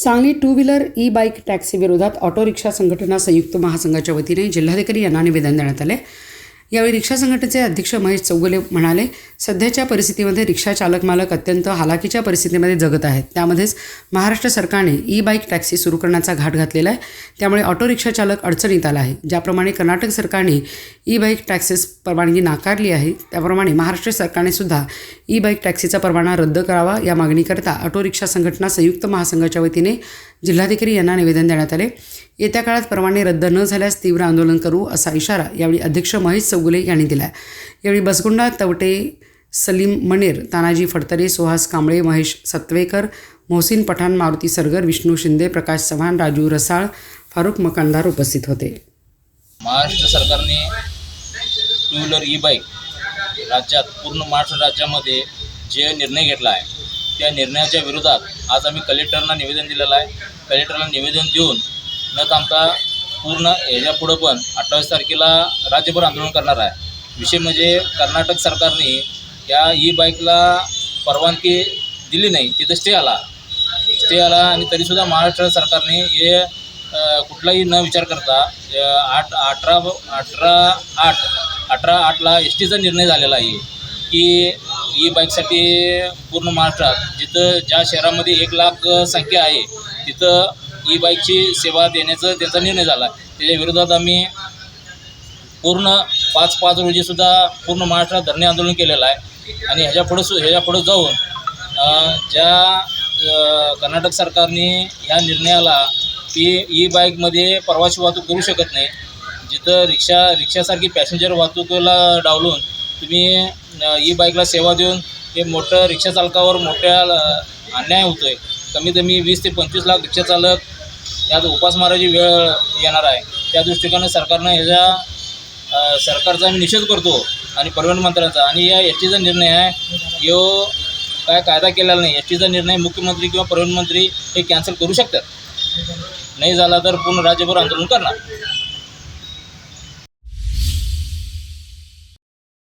Sangli two wheeler e bike taxi विरोधात auto rickshaw संघटना संयुक्त महासंघाच्या वतीने जिल्हाधिकारी यांना निवेदन देण्यात आले. यावेळी रिक्षा संघटनेचे अध्यक्ष महेश चौगुले म्हणाले सध्याच्या परिस्थितीमध्ये रिक्षा चालक मालक अत्यंत हालाकीच्या परिस्थितीमध्ये जगत आहेत. त्यामध्येच महाराष्ट्र सरकारने ई बाईक टॅक्सी सुरू करण्याचा घाट घातलेला आहे. त्यामुळे ऑटो रिक्षा चालक अडचणीत आला आहे. ज्याप्रमाणे कर्नाटक सरकारने ई बाईक टॅक्सीस परवानगी नाकारली आहे त्याप्रमाणे महाराष्ट्र सरकारने सुद्धा ई बाईक टॅक्सीचा परवाना रद्द करावा या मागणीकरता ऑटो रिक्षा संघटना संयुक्त महासंघाच्या वतीने जिल्हाधिकारी यांना निवेदन देण्यात आले. येत्या काळात परवाने रद्द न झाल्यास तीव्र आंदोलन करू असा इशारा यावेळी अध्यक्ष महेश चौगुले यांनी दिला यावेळी बसगुंडा तवटे सलीम मनेर तानाजी फडतरे सुहास कांबळे महेश सत्वेकर मोहसिन पठाण मारुती सरगर विष्णू शिंदे प्रकाश चव्हाण राजू रसाळ फारुख मकानदार उपस्थित होते. महाराष्ट्र सरकारने टू व्हीलर ई बाईक राज्यात पूर्ण महाराष्ट्र राज्यामध्ये जे निर्णय घेतला आहे त्या निर्णयाच्या विरोधात आज आम्ही कलेक्टरना निवेदन दिलेलं आहे. कलेक्टरला निवेदन देऊन न थांबता पूर्ण याच्या पुढं पण अठ्ठावीस तारखेला राज्यभर आंदोलन करणार आहे. विषय म्हणजे कर्नाटक सरकारने या ई बाईकला परवानगी दिली नाही तिथं स्टे आला. स्टे आला आणि तरीसुद्धा महाराष्ट्र सरकारने हे कुठलाही न विचार करता आठ अठरा अठरा आठ अठरा आठला एस टीचा निर्णय झालेला आहे की ई बाईकसाठी पूर्ण महाराष्ट्रात जिथं ज्या शहरामध्ये एक लाख संख्या आहे तिथं ई बाईकची सेवा देण्याचा त्यांचा निर्णय झाला. त्याच्या विरोधात आम्ही पूर्ण पाच पाच रोजीसुद्धा पूर्ण महाराष्ट्रात धरणे आंदोलन केलेलं आहे. आणि ह्याच्या पुढं सु ह्याच्या पुढं जाऊन ज्या कर्नाटक सरकारने ह्या निर्णयाला की ई बाईकमध्ये प्रवासी वाहतूक करू शकत नाही जिथं रिक्षा रिक्षासारखी पॅसेंजर वाहतुकीला डावलून तुम्ही ई बाईकला सेवा देऊन हे मोठं रिक्षाचालकावर मोठ्या अन्याय होतो आहे कमीत कमी वीस ते पंचवीस लाख रिक्षा चालक यात उपासमाराची वेळ येणार आहे. त्या दृष्टिकोनाने सरकारनं ह्याचा सरकारचा आम्ही निषेध करतो आणि परिवहन मंत्र्यांचा. आणि या एस टीचा निर्णय आहे यो काय कायदा केलेला नाही एस टीचा निर्णय मुख्यमंत्री किंवा परिवहन मंत्री हे कॅन्सल करू शकतात. नाही झाला तर पूर्ण राज्यभर आंदोलन करणार.